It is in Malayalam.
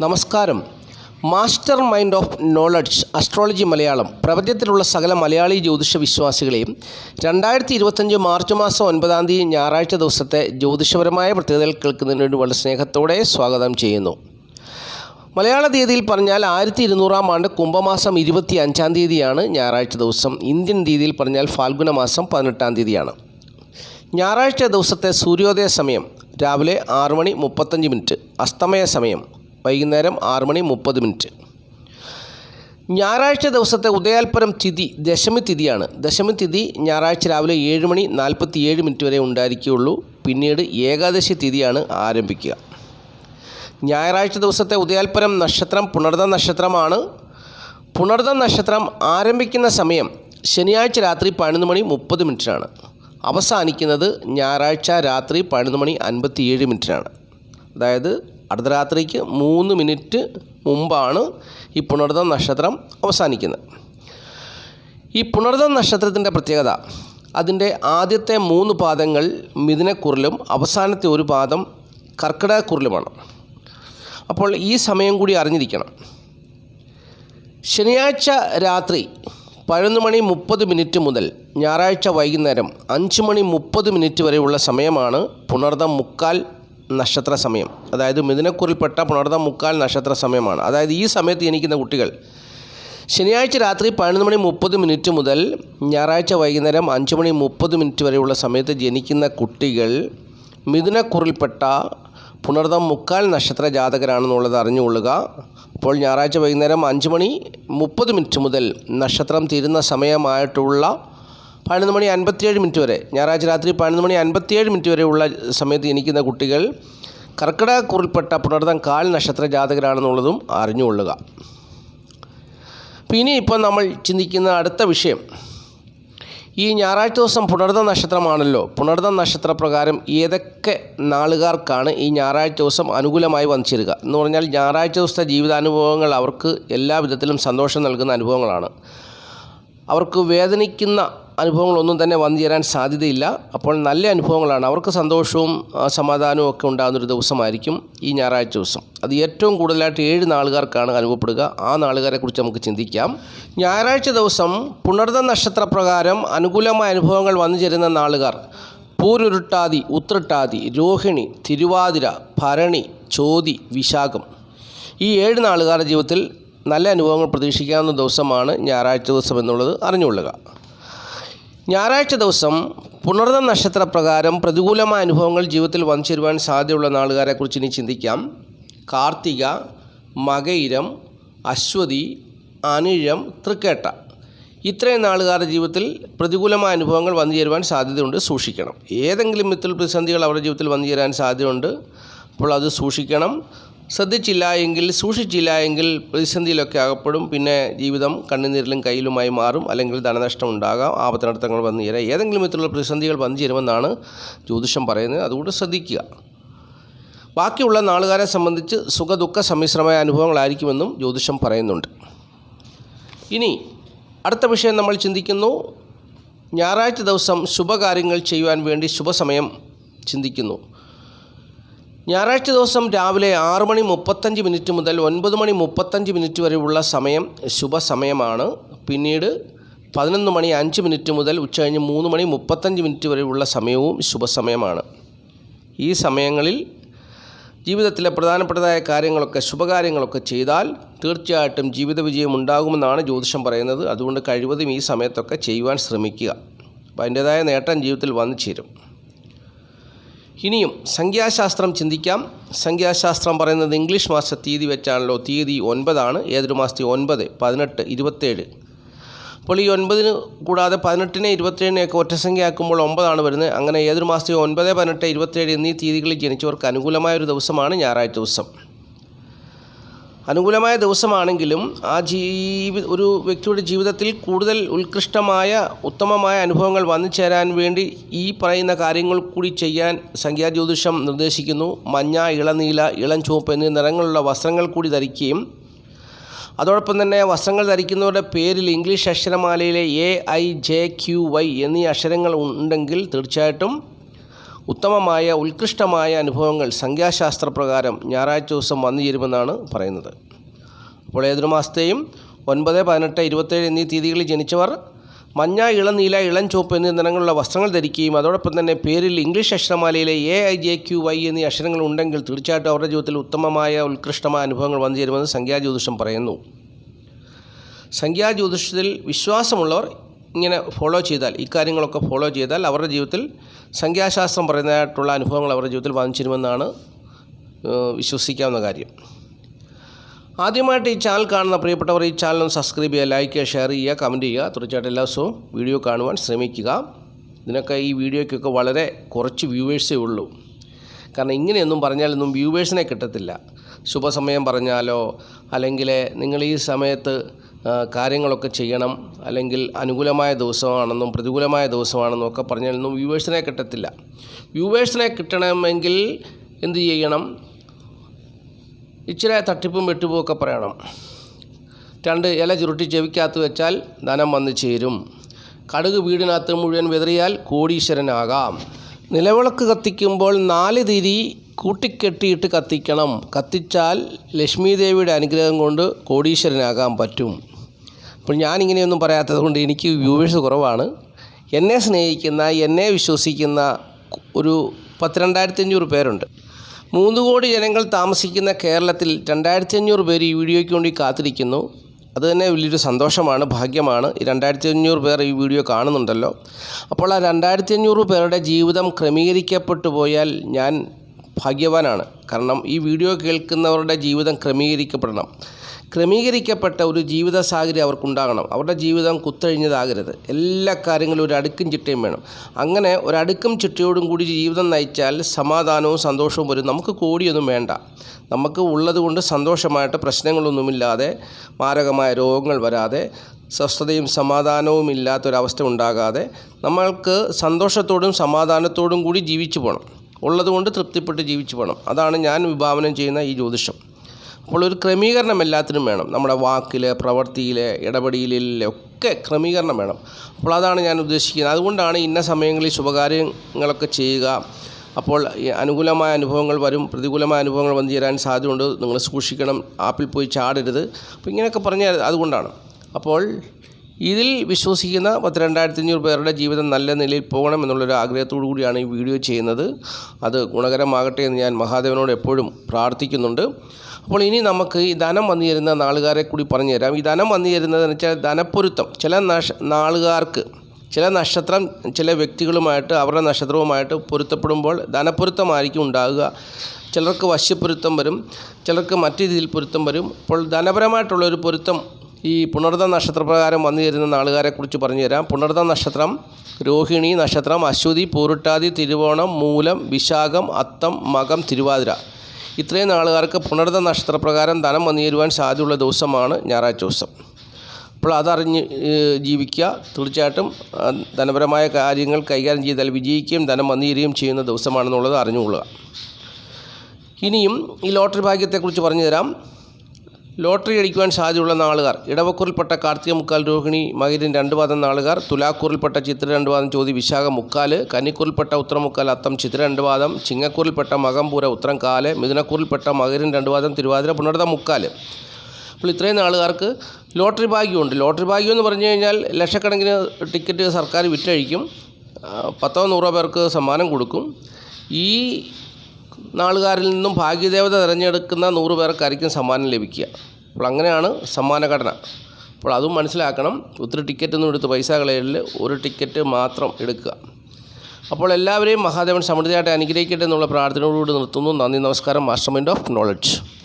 നമസ്കാരം. Master mind of knowledge astrology Malayalam. പ്രപഞ്ചത്തിലുള്ള സകല മലയാളി ജ്യോതിഷ വിശ്വാസികളെയും രണ്ടായിരത്തി ഇരുപത്തഞ്ച് മാർച്ച് മാസം ഒൻപതാം തീയതി ഞായറാഴ്ച ദിവസത്തെ ജ്യോതിഷപരമായ പ്രത്യേകതകൾ കേൾക്കുന്നതിന് വേണ്ടി വളരെ സ്നേഹത്തോടെ സ്വാഗതം ചെയ്യുന്നു. മലയാള തീയതിയിൽ പറഞ്ഞാൽ ആയിരത്തി ഇരുന്നൂറാം ആണ്ട് കുംഭമാസം ഇരുപത്തി അഞ്ചാം തീയതിയാണ് ഞായറാഴ്ച ദിവസം. ഇന്ത്യൻ തീയതിയിൽ പറഞ്ഞാൽ ഫാൽഗുന മാസം പതിനെട്ടാം തീയതിയാണ്. ഞായറാഴ്ച ദിവസത്തെ സൂര്യോദയ സമയം രാവിലെ ആറ് മണി മുപ്പത്തഞ്ച് മിനിറ്റ്. അസ്തമയ സമയം വൈകുന്നേരം ആറ് മണി മുപ്പത് മിനിറ്റ്. ഞായറാഴ്ച ദിവസത്തെ ഉദയാൽപരം തിഥി ദശമി തിഥിയാണ്. ദശമി തിഥി ഞായറാഴ്ച രാവിലെ ഏഴ് മണി നാൽപ്പത്തി ഏഴ് മിനിറ്റ് വരെ ഉണ്ടായിരിക്കുകയുള്ളൂ. പിന്നീട് ഏകാദശി തിഥിയാണ് ആരംഭിക്കുക. ഞായറാഴ്ച ദിവസത്തെ ഉദയാൽപരം നക്ഷത്രം പുണർദ നക്ഷത്രമാണ്. പുണർദ നക്ഷത്രം ആരംഭിക്കുന്ന സമയം ശനിയാഴ്ച രാത്രി പതിനൊന്ന് മണി മുപ്പത് മിനിറ്റിനാണ്. അവസാനിക്കുന്നത് ഞായറാഴ്ച രാത്രി പതിനൊന്ന് മണി അൻപത്തിയേഴ് മിനിറ്റിനാണ്. അതായത് അർദ്ധരാത്രിക്ക് മൂന്ന് മിനിറ്റ് മുമ്പാണ് ഈ പുണർദ നക്ഷത്രം അവസാനിക്കുന്നത്. ഈ പുണർദ നക്ഷത്രത്തിന്റെ പ്രത്യേകത അതിന്റെ ആദ്യത്തെ മൂന്ന് പാദങ്ങൾ മിഥുനക്കുറിലും അവസാനത്തെ ഒരു പാദം കർക്കിടകക്കുറിലുമാണ്. അപ്പോൾ ഈ സമയം കൂടി അറിഞ്ഞിരിക്കണം. ശനിയാഴ്ച രാത്രി പതിനൊന്ന് മണി മുപ്പത് മിനിറ്റ് മുതൽ ഞായറാഴ്ച വൈകുന്നേരം അഞ്ച് മണി മുപ്പത് മിനിറ്റ് വരെയുള്ള സമയമാണ് പുണർദം മുക്കാൽ നക്ഷത്ര സമയം. അതായത് മിഥുനക്കുറിൽപ്പെട്ട പുണർദം മുക്കാൽ നക്ഷത്ര സമയമാണ്. അതായത് ഈ സമയത്ത് ജനിക്കുന്ന കുട്ടികൾ ശനിയാഴ്ച രാത്രി പതിനൊന്ന് മണി മുപ്പത് മിനിറ്റ് മുതൽ ഞായറാഴ്ച വൈകുന്നേരം അഞ്ച് മണി മുപ്പത് മിനിറ്റ് വരെയുള്ള സമയത്ത് ജനിക്കുന്ന കുട്ടികൾ മിഥുനക്കുറിൽപ്പെട്ട പുണർദം മുക്കാൽ നക്ഷത്ര ജാതകരാണെന്നുള്ളത് അറിഞ്ഞുകൊള്ളുക. അപ്പോൾ ഞായറാഴ്ച വൈകുന്നേരം അഞ്ച് മണി മുപ്പത് മിനിറ്റ് മുതൽ നക്ഷത്രം തീരുന്ന സമയമായിട്ടുള്ള പതിനൊന്ന് മണി അൻപത്തിയേഴ് മിനിറ്റ് വരെ. ഞായറാഴ്ച രാത്രി പതിനൊന്ന് മണി അൻപത്തിയേഴ് മിനിറ്റ് വരെയുള്ള സമയത്ത് ജനിക്കുന്ന കുട്ടികൾ കർക്കിടകക്കുറിൽപ്പെട്ട പുണർത്തം കാൽ നക്ഷത്ര ജാതകരാണെന്നുള്ളതും അറിഞ്ഞുകൊള്ളുക. പിന്നെ ഇപ്പം നമ്മൾ ചിന്തിക്കുന്ന അടുത്ത വിഷയം. ഈ ഞായറാഴ്ച ദിവസം പുണർദ നക്ഷത്രമാണല്ലോ. പുണർദ നക്ഷത്രപ്രകാരം ഏതൊക്കെ നാളുകാർക്കാണ് ഈ ഞായറാഴ്ച ദിവസം അനുകൂലമായി വന്നു ചേരുക എന്ന് പറഞ്ഞാൽ ഞായറാഴ്ച ദിവസത്തെ ജീവിതാനുഭവങ്ങൾ അവർക്ക് എല്ലാ വിധത്തിലും സന്തോഷം നൽകുന്ന അനുഭവങ്ങളാണ്. അവർക്ക് വേദനിക്കുന്ന അനുഭവങ്ങളൊന്നും തന്നെ വന്നു ചേരാൻ സാധ്യതയില്ല. അപ്പോൾ നല്ല അനുഭവങ്ങളാണ്. അവർക്ക് സന്തോഷവും സമാധാനവും ഒക്കെ ഉണ്ടാകുന്നൊരു ദിവസമായിരിക്കും ഈ ഞായറാഴ്ച ദിവസം. അത് ഏറ്റവും കൂടുതലായിട്ട് ഏഴ് നാളുകാർക്കാണ് അനുഭവപ്പെടുക. ആ നാളുകാരെക്കുറിച്ച് നമുക്ക് ചിന്തിക്കാം. ഞായറാഴ്ച ദിവസം പുണർദ നക്ഷത്രപ്രകാരം അനുകൂലമായ അനുഭവങ്ങൾ വന്നു ചേരുന്ന നാളുകാർ. പൂരുരുട്ടാതി ഉത്രട്ടാതി രോഹിണി തിരുവാതിര ഭരണി ചോതി വിശാഖം. ഈ ഏഴ് നാളുകാരുടെ ജീവിതത്തിൽ നല്ല അനുഭവങ്ങൾ പ്രതീക്ഷിക്കാവുന്ന ദിവസമാണ് ഞായറാഴ്ച ദിവസം എന്നുള്ളത് അറിഞ്ഞുകൊള്ളുക. ഞായറാഴ്ച ദിവസം പുണർന്ന നക്ഷത്രപ്രകാരം പ്രതികൂലമായ അനുഭവങ്ങൾ ജീവിതത്തിൽ വന്നു ചേരുവാൻ സാധ്യതയുള്ള നാളുകാരെക്കുറിച്ച് ഇനി ചിന്തിക്കാം. കാർത്തിക മകയിരം അശ്വതി അനിഴം തൃക്കേട്ട. ഇത്രയും നാളുകാരുടെ ജീവിതത്തിൽ പ്രതികൂലമായ അനുഭവങ്ങൾ വന്നു ചേരുവാൻ സാധ്യതയുണ്ട്. സൂക്ഷിക്കണം. ഏതെങ്കിലും വിധത്തിൽ പ്രതിസന്ധികൾ അവരുടെ ജീവിതത്തിൽ വന്നു ചേരാൻ സാധ്യതയുണ്ട്. അപ്പോൾ അത് സൂക്ഷിക്കണം. ശ്രദ്ധിച്ചില്ല എങ്കിൽ സൂക്ഷിച്ചില്ല എങ്കിൽ പ്രതിസന്ധിയിലൊക്കെ അകപ്പെടും. പിന്നെ ജീവിതം കണ്ണുനീരിലും കയ്യിലുമായി മാറും. അല്ലെങ്കിൽ ധനനഷ്ടം ഉണ്ടാകാം. ആപത്തിനർത്ഥങ്ങൾ വന്നു ചേരാം. ഏതെങ്കിലും വിധത്തിലുള്ള പ്രതിസന്ധികൾ വന്നു ചേരുമെന്നാണ് ജ്യോതിഷം പറയുന്നത്. അതുകൊണ്ട് ശ്രദ്ധിക്കുക. ബാക്കിയുള്ള നാളുകാരെ സംബന്ധിച്ച് സുഖദുഃഖ സമ്മിശ്രമായ അനുഭവങ്ങളായിരിക്കുമെന്നും ജ്യോതിഷം പറയുന്നുണ്ട്. ഇനി അടുത്ത വിഷയം നമ്മൾ ചിന്തിക്കുന്നു. ഞായറാഴ്ച ദിവസം ശുഭകാര്യങ്ങൾ ചെയ്യുവാൻ വേണ്ടി ശുഭസമയം ചിന്തിക്കുന്നു. ഞായറാഴ്ച ദിവസം രാവിലെ ആറ് മണി മുപ്പത്തഞ്ച് മിനിറ്റ് മുതൽ ഒൻപത് മണി മുപ്പത്തഞ്ച് മിനിറ്റ് വരെയുള്ള സമയം ശുഭസമയമാണ്. പിന്നീട് പതിനൊന്ന് മണി അഞ്ച് മിനിറ്റ് മുതൽ ഉച്ചകഴിഞ്ഞ് മൂന്ന് മണി മുപ്പത്തഞ്ച് മിനിറ്റ് വരെയുള്ള സമയവും ശുഭസമയമാണ്. ഈ സമയങ്ങളിൽ ജീവിതത്തിലെ പ്രധാനപ്പെട്ടതായ കാര്യങ്ങളൊക്കെ ശുഭകാര്യങ്ങളൊക്കെ ചെയ്താൽ തീർച്ചയായിട്ടും ജീവിത വിജയം ഉണ്ടാകുമെന്നാണ് ജ്യോതിഷം പറയുന്നത്. അതുകൊണ്ട് കഴിവതും ഈ സമയത്തൊക്കെ ചെയ്യുവാൻ ശ്രമിക്കുക. അപ്പോൾ അതിന്റേതായ നേട്ടം ജീവിതത്തിൽ വന്നു ചേരും. ഇനിയും സംഖ്യാശാസ്ത്രം ചിന്തിക്കാം. സംഖ്യാശാസ്ത്രം പറയുന്നത് ഇംഗ്ലീഷ് മാസ തീയതി വെച്ചാണല്ലോ. തീയതി ഒൻപതാണ്. ഏതൊരു മാസത്തെ ഒൻപത് പതിനെട്ട് ഇരുപത്തേഴ്. അപ്പോൾ ഈ ഒൻപതിന് കൂടാതെ പതിനെട്ടിനെ ഇരുപത്തേഴിനെയൊക്കെ ഒറ്റസംഖ്യ ആക്കുമ്പോൾ ഒമ്പതാണ് വരുന്നത്. അങ്ങനെ ഏതൊരു മാസത്തെ ഒൻപത് പതിനെട്ട് ഇരുപത്തേഴ് എന്നീ തീയതികളിൽ ജനിച്ചവർക്ക് അനുകൂലമായ ഒരു ദിവസമാണ് ഞായറാഴ്ച ദിവസം. അനുകൂലമായ ദിവസമാണെങ്കിലും ആ ജീവി ഒരു വ്യക്തിയുടെ ജീവിതത്തിൽ കൂടുതൽ ഉത്കൃഷ്ടമായ ഉത്തമമായ അനുഭവങ്ങൾ വന്നു ചേരാൻ വേണ്ടി ഈ പറയുന്ന കാര്യങ്ങൾ കൂടി ചെയ്യാൻ സംഖ്യാജ്യോതിഷം നിർദ്ദേശിക്കുന്നു. മഞ്ഞ ഇളനീല ഇളം ചുവപ്പ് എന്നീ നിറങ്ങളുള്ള വസ്ത്രങ്ങൾ കൂടി ധരിക്കുകയും അതോടൊപ്പം തന്നെ വസ്ത്രങ്ങൾ ധരിക്കുന്നവരുടെ പേരിൽ English അക്ഷരമാലയിലെ A I J Q Y എന്നീ അക്ഷരങ്ങൾ ഉണ്ടെങ്കിൽ തീർച്ചയായിട്ടും ഉത്തമമായ ഉത്കൃഷ്ടമായ അനുഭവങ്ങൾ സംഖ്യാശാസ്ത്രപ്രകാരം ഞായറാഴ്ച ദിവസം വന്നു ചേരുമെന്നാണ് പറയുന്നത്. അപ്പോൾ ഏതൊരു മാസത്തെയും ഒൻപത് പതിനെട്ട് ഇരുപത്തേഴ് എന്നീ തീയതികളിൽ ജനിച്ചവർ മഞ്ഞ ഇളനീല ഇളം ചുവപ്പ് എന്നീ നിറങ്ങളുള്ള വസ്ത്രങ്ങൾ ധരിക്കുകയും അതോടൊപ്പം തന്നെ പേരിൽ English അക്ഷരമാലയിലെ A I J Q Y എന്നീ അക്ഷരങ്ങൾ ഉണ്ടെങ്കിൽ തീർച്ചയായിട്ടും അവരുടെ ജീവിതത്തിൽ ഉത്തമമായ ഉത്കൃഷ്ടമായ അനുഭവങ്ങൾ വന്നു ചേരുമെന്ന് സംഖ്യാജ്യോതിഷം പറയുന്നു. സംഖ്യാജ്യോതിഷത്തിൽ വിശ്വാസമുള്ളവർ ഇങ്ങനെ ഫോളോ ചെയ്താൽ ഇക്കാര്യങ്ങളൊക്കെ ഫോളോ ചെയ്താൽ അവരുടെ ജീവിതത്തിൽ സംഖ്യാശാസ്ത്രം പറയുന്നതായിട്ടുള്ള അനുഭവങ്ങൾ അവരുടെ ജീവിതത്തിൽ വന്നു ചേരുമെന്നാണ് വിശ്വസിക്കാവുന്ന കാര്യം. ആദ്യമായിട്ട് ഈ ചാനൽ കാണുന്ന പ്രിയപ്പെട്ടവർ ഈ ചാനൽ സബ്സ്ക്രൈബ് ചെയ്യുക ലൈക്ക് ചെയ്യുക ഷെയർ ചെയ്യുക കമന്റ് ചെയ്യുക. തീർച്ചയായിട്ടും എല്ലാ ദിവസവും വീഡിയോ കാണുവാൻ ശ്രമിക്കുക. ഇതിനൊക്കെ ഈ വീഡിയോയ്ക്കൊക്കെ വളരെ കുറച്ച് വ്യൂവേഴ്സേ ഉള്ളൂ. കാരണം ഇങ്ങനെയൊന്നും പറഞ്ഞാലൊന്നും വ്യൂവേഴ്സിനെ കിട്ടത്തില്ല. ശുഭസമയം പറഞ്ഞാലോ? അല്ലെങ്കിൽ നിങ്ങൾ ഈ സമയത്ത് കാര്യങ്ങളൊക്കെ ചെയ്യണം. അല്ലെങ്കിൽ അനുകൂലമായ ദിവസമാണെന്നും പ്രതികൂലമായ ദിവസമാണെന്നും ഒക്കെ പറഞ്ഞാലൊന്നും വ്യൂവേഴ്സിനെ കിട്ടത്തില്ല. വ്യൂവേഴ്സിനെ കിട്ടണമെങ്കിൽ എന്ത് ചെയ്യണം? ഇച്ചിരി തട്ടിപ്പും വെട്ടിപ്പും ഒക്കെ പറയണം. രണ്ട് ഇല ചുരുട്ടി ചെവിക്കകത്ത് വെച്ചാൽ ധനം വന്നു ചേരും. കടുക് വീടിനകത്ത് മുഴുവൻ വിതറിയാൽ കോടീശ്വരനാകാം. നിലവിളക്ക് കത്തിക്കുമ്പോൾ നാല് തിരി കൂട്ടിക്കെട്ടിയിട്ട് കത്തിക്കണം. കത്തിച്ചാൽ ലക്ഷ്മി ദേവിയുടെ അനുഗ്രഹം കൊണ്ട് കോടീശ്വരനാകാൻ പറ്റും. അപ്പോൾ ഞാനിങ്ങനെയൊന്നും പറയാത്തത് കൊണ്ട് എനിക്ക് വ്യൂവേഴ്സ് കുറവാണ്. എന്നെ സ്നേഹിക്കുന്ന എന്നെ വിശ്വസിക്കുന്ന ഒരു പത്തിരണ്ടായിരത്തി അഞ്ഞൂറ് പേരുണ്ട്. മൂന്ന് കോടി ജനങ്ങൾ താമസിക്കുന്ന കേരളത്തിൽ രണ്ടായിരത്തി അഞ്ഞൂറ് പേര് ഈ വീഡിയോയ്ക്ക് വേണ്ടി കാത്തിരിക്കുന്നു. അത് തന്നെ വലിയൊരു സന്തോഷമാണ് ഭാഗ്യമാണ്. ഈ രണ്ടായിരത്തി അഞ്ഞൂറ് പേർ ഈ വീഡിയോ കാണുന്നുണ്ടല്ലോ. അപ്പോൾ ആ രണ്ടായിരത്തി അഞ്ഞൂറ് പേരുടെ ജീവിതം ക്രമീകരിക്കപ്പെട്ടു പോയാൽ ഞാൻ ഭാഗ്യവാനാണ്. കാരണം ഈ വീഡിയോ കേൾക്കുന്നവരുടെ ജീവിതം ക്രമീകരിക്കപ്പെടണം. ക്രമീകരിക്കപ്പെട്ട ഒരു ജീവിത സാഹചര്യം അവർക്കുണ്ടാകണം. അവരുടെ ജീവിതം കുത്തഴിഞ്ഞതാകരുത്. എല്ലാ കാര്യങ്ങളും ഒരു അടുക്കും ചിട്ടയും വേണം. അങ്ങനെ ഒരടുക്കും ചിട്ടയോടും കൂടി ജീവിതം നയിച്ചാൽ സമാധാനവും സന്തോഷവും വരും. നമുക്ക് കോടിയൊന്നും വേണ്ട. നമുക്ക് ഉള്ളതുകൊണ്ട് സന്തോഷമായിട്ട് പ്രശ്നങ്ങളൊന്നുമില്ലാതെ മാരകമായ രോഗങ്ങൾ വരാതെ സ്വസ്ഥതയും സമാധാനവും ഇല്ലാത്തൊരവസ്ഥ ഉണ്ടാകാതെ നമ്മൾക്ക് സന്തോഷത്തോടും സമാധാനത്തോടും കൂടി ജീവിച്ചു പോകണം ഉള്ളതുകൊണ്ട് തൃപ്തിപ്പെട്ട് ജീവിച്ചു പോകണം. അതാണ് ഞാൻ വിഭാവനം ചെയ്യുന്ന ഈ ജ്യോതിഷം. അപ്പോൾ ഒരു ക്രമീകരണം എല്ലാത്തിനും വേണം. നമ്മുടെ വാക്കിൽ പ്രവൃത്തിയിൽ ഇടപെടലിൽ ഒക്കെ ക്രമീകരണം വേണം. അപ്പോൾ അതാണ് ഞാൻ ഉദ്ദേശിക്കുന്നത്. അതുകൊണ്ടാണ് ഇന്ന സമയങ്ങളിൽ ശുഭകാര്യങ്ങളൊക്കെ ചെയ്യുക. അപ്പോൾ അനുകൂലമായ അനുഭവങ്ങൾ വരും. പ്രതികൂലമായ അനുഭവങ്ങൾ വന്നു ചേരാൻ സാധ്യതയുണ്ട്. നിങ്ങൾ സൂക്ഷിക്കണം. ആപ്പിൽ പോയി ചാടരുത്. അപ്പോൾ ഇങ്ങനെയൊക്കെ പറഞ്ഞാൽ അതുകൊണ്ടാണ്. അപ്പോൾ ഇതിൽ വിശ്വസിക്കുന്ന പത്ത് രണ്ടായിരത്തി അഞ്ഞൂറ് പേരുടെ ജീവിതം നല്ല നിലയിൽ പോകണം എന്നുള്ളൊരു ആഗ്രഹത്തോടു കൂടിയാണ് ഈ വീഡിയോ ചെയ്യുന്നത്. അത് ഗുണകരമാകട്ടെ എന്ന് ഞാൻ മഹാദേവനോട് എപ്പോഴും പ്രാർത്ഥിക്കുന്നുണ്ട്. അപ്പോൾ ഇനി നമുക്ക് ഈ ധനം വന്നു തരുന്ന നാളുകാരെ കൂടി പറഞ്ഞു തരാം. ഈ ധനം വന്നു തരുന്നതെന്ന് വെച്ചാൽ ധനപ്പൊരുത്തം. ചില നഷ നാളുകാർക്ക് ചില നക്ഷത്രം ചില വ്യക്തികളുമായിട്ട് അവരുടെ നക്ഷത്രവുമായിട്ട് പൊരുത്തപ്പെടുമ്പോൾ ധനപ്പൊരുത്തമായിരിക്കും ഉണ്ടാകുക. ചിലർക്ക് വശ്യപ്പൊരുത്തം വരും. ചിലർക്ക് മറ്റു രീതിയിൽ പൊരുത്തം വരും. അപ്പോൾ ധനപരമായിട്ടുള്ളൊരു പൊരുത്തം ഈ പുണർദ നക്ഷത്രപ്രകാരം വന്നു ചേരുന്ന നാളുകാരെക്കുറിച്ച് പറഞ്ഞു തരാം. പുണർദ നക്ഷത്രം രോഹിണി നക്ഷത്രം അശ്വതി പൂരുട്ടാതി തിരുവോണം മൂലം വിശാഖം അത്തം മകം തിരുവാതിര. ഇത്രയും നാളുകാർക്ക് പുണർദ നക്ഷത്രപ്രകാരം ധനം വന്നു ചേരുവാൻ സാധ്യതയുള്ള ദിവസമാണ് ഞായറാഴ്ച ദിവസം. അപ്പോൾ അതറിഞ്ഞ് ജീവിക്കുക. തീർച്ചയായിട്ടും ധനപരമായ കാര്യങ്ങൾ കൈകാര്യം ചെയ്താൽ വിജയിക്കുകയും ധനം വന്നു ചെയ്യുന്ന ദിവസമാണെന്നുള്ളത് അറിഞ്ഞുകൊള്ളുക. ഇനിയും ഈ ലോട്ടറി ഭാഗ്യത്തെക്കുറിച്ച് പറഞ്ഞു തരാം. ലോട്ടറി അടിക്കുവാൻ സാധ്യതയുള്ള നാളുകാർ. ഇടവക്കൂറിൽപ്പെട്ട കാർത്തിക മുക്കാൽ രോഹിണി മകിരൻ രണ്ട് പാദം നാളുകാർ. തുലാക്കൂറിൽപ്പെട്ട ചിത്ര രണ്ട് പാദം ചോതി വിശാഖ മുക്കാൽ. കന്നിക്കൂറിൽപ്പെട്ട ഉത്തരമുക്കാൽ അത്തം ചിത്ര രണ്ട് പാദം. ചിങ്ങക്കൂറിൽപ്പെട്ട മകംപൂര ഉത്തരം കാൽ. മിഥുനക്കൂറിൽപ്പെട്ട മകിരൻ രണ്ട് തിരുവാതിര പുണർത മുക്കാൽ. അപ്പോൾ ഇത്രയും നാളുകാർക്ക് ലോട്ടറി ഭാഗ്യമുണ്ട്. ലോട്ടറി ഭാഗ്യം എന്ന് പറഞ്ഞു കഴിഞ്ഞാൽ ലക്ഷക്കണക്കിന് ടിക്കറ്റ് സർക്കാർ വിറ്റഴിക്കും. പത്തോ നൂറോ പേർക്ക് സമ്മാനം കൊടുക്കും. ഈ നാളുകാരിൽ നിന്നും ഭാഗ്യദേവത തിരഞ്ഞെടുക്കുന്ന നൂറ് പേർക്കായിരിക്കും സമ്മാനം ലഭിക്കുക. അപ്പോൾ അങ്ങനെയാണ് സമ്മാനഘടന. അപ്പോൾ അതും മനസ്സിലാക്കണം. ഒത്തിരി ടിക്കറ്റൊന്നും എടുത്ത് പൈസ കളയലിൽ ഒരു ടിക്കറ്റ് മാത്രം എടുക്കുക. അപ്പോൾ എല്ലാവരെയും മഹാദേവൻ സമൃദ്ധിയായിട്ട് അനുഗ്രഹിക്കട്ടെ എന്നുള്ള പ്രാർത്ഥനയോടുകൂടി നിർത്തുന്നു. നന്ദി നമസ്കാരം. Master mind of knowledge